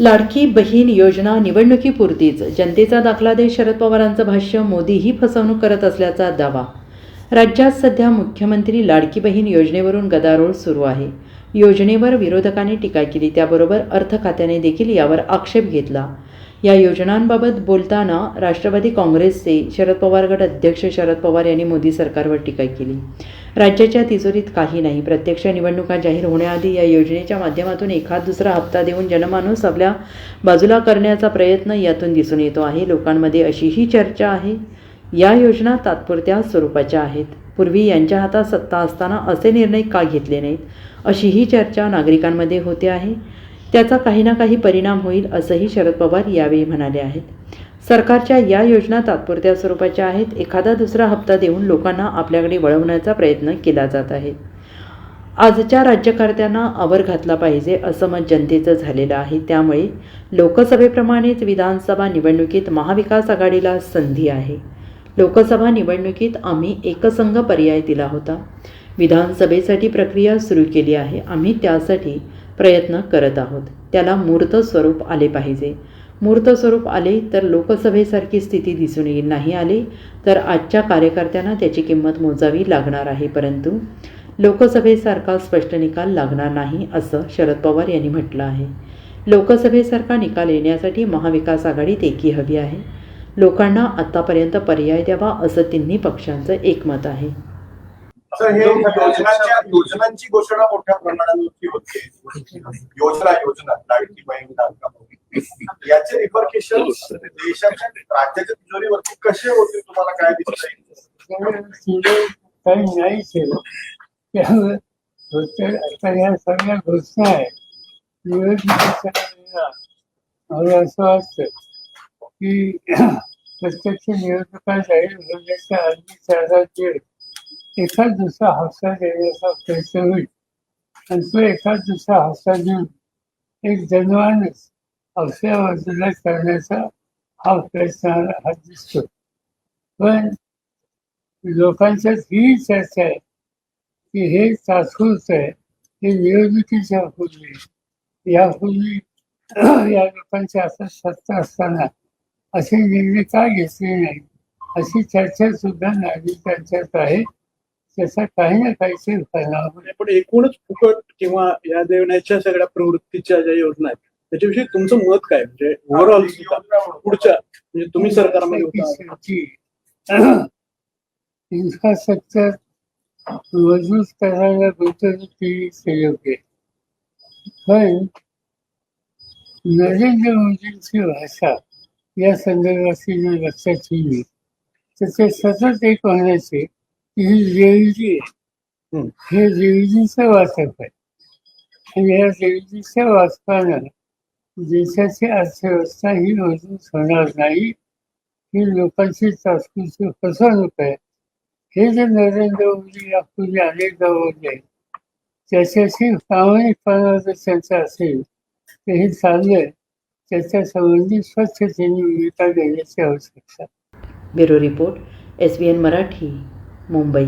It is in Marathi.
लाडकी बहीण योजना निवडणुकीपुरतीच. जनतेचा दाखला देत शरद पवारांचं भाष्य मोदीही फसवणूक करत असल्याचा दावा. राज्यात सध्या मुख्यमंत्री लाडकी बहीण योजनेवरून गदारोळ सुरू आहे. योजनेवर विरोधकांनी टीका केली त्याबरोबर अर्थ खात्याने देखील यावर आक्षेप घेतला. या योजनांबाबत बोलताना राष्ट्रवादी काँग्रेसचे शरद पवार गट अध्यक्ष शरद पवार यांनी मोदी सरकारवर टीका केली. राज्याच्या तिजोरीत काही नाही. प्रत्यक्ष निवडणुका जाहीर होण्याआधी या योजनेच्या माध्यमातून एखाद दुसरा हप्ता देऊन जनमानूस आपल्या बाजूला करण्याचा प्रयत्न यातून दिसून येतो आहे. लोकांमध्ये अशीही चर्चा आहे. या योजना तात्पुरत्या स्वरूपाच्या आहेत. पूर्वी यांच्या हातात सत्ता असताना असे निर्णय का घेतले नाहीत अशीही चर्चा नागरिकांमध्ये होते आहे. त्याचा काही ना काही परिणाम होईल असंही शरद पवार यावेळी म्हणाले आहेत. सरकारच्या या योजना तात्पुरत्या स्वरूपाच्या आहेत. एखादा दुसरा हप्ता देऊन लोकांना आपल्याकडे वळवण्याचा प्रयत्न केला जात आहे. आजच्या राज्यकर्त्यांना आवर घातला पाहिजे असं मत जनतेचं झालेलं आहे. त्यामुळे लोकसभेप्रमाणेच विधानसभा निवडणुकीत महाविकास आघाडीला संधी आहे. लोकसभा निवडणुकीत आम्ही एकसंघ पर्याय दिला होता. विधानसभेसाठी प्रक्रिया सुरू केली आहे. आम्ही त्यासाठी प्रयत्न करत आहोत. त्याला मूर्त स्वरूप आले पाहिजे. मूर्त स्वरूप आले तर लोकसभेसारखी स्थिती दिसून येईल. नाही आले तर आजच्या कार्यकर्त्यांना त्याची किंमत मोजावी लागणार आहे. परंतु लोकसभेसारखा स्पष्ट निकाल लागणार नाही असं शरद पवार यांनी म्हटलं आहे. लोकसभेसारखा निकाल येण्यासाठी महाविकास आघाडीत एकी हवी आहे. लोकांना आतापर्यंत पर्याय द्यावा असं तिन्ही पक्षांचं एकमत आहे. योजनांची घोषणा मोठ्या प्रमाणात होते. योजना योजना लाडकी बहीण याचे रिपरकेशन देशाच्या राज्याच्या तिजोरीवरती कसे होतील तुम्हाला काय दिसत काही नाही केलं. त्यामुळे होतं आता या सगळ्या घोषणा आहेत. मला असं वाटतं की प्रत्यक्ष निवडणुका जाहीर होण्याच्या आधी चार वेळ एखाद दुसरा हफ्ता देण्याचा प्रयत्न होईल. आणि तो एखाद दुसरा हफ्ता देऊन एक जनमानस आपल्या बाजूला करण्याचा हा प्रयत्न हा दिसतो पण लोकांच्यात ही चर्चा आहे की हे तात्पुरतं आहे हे निवडणुकीच्या पूर्वी यापूर्वी या लोकांची हातात सत्ता असताना असे निर्णय का घेतले नाही? अशी चर्चा सुद्धा नागरिकांच्यात आहे. त्याचा काही ना काहीतरी परिणाम पण एकूणच फुकट किंवा या देवण्याच्या सगळ्या प्रवृत्तीच्या ज्या योजना आहेत त्याच्याविषयी तुमचं मत काय? म्हणजे ओव्हरऑल पुढच्या म्हणजे तुम्ही सरकारमध्ये होता. इन्फ्रास्ट्रक्चर मजबूत करायला गुंतवणूक केली योग्य. पण नरेंद्र मोदींची भाषा या संदर्भाची जर लक्षात ठेवली. तर ते सतत एक म्हणायचे की ही देवीची आहे. हे देवीजीचं वाचप आहे. आणि या देवीजीच्या वाचपानं देशाची अर्थव्यवस्था ही मजबूत होणार नाही. ही लोकांची तात्पुरती फसवणूक आहे. हे जे नरेंद्र मोदी यापूर्वी अनेकदा बोलले त्याच्याशी प्रामाणिकपणा जर त्यांचा असेल तर हे चाललंय त्याच्या संबंधी स्वच्छतेने भूमिका घेण्याची आवश्यकता bureau report S B N Marathi Mumbai.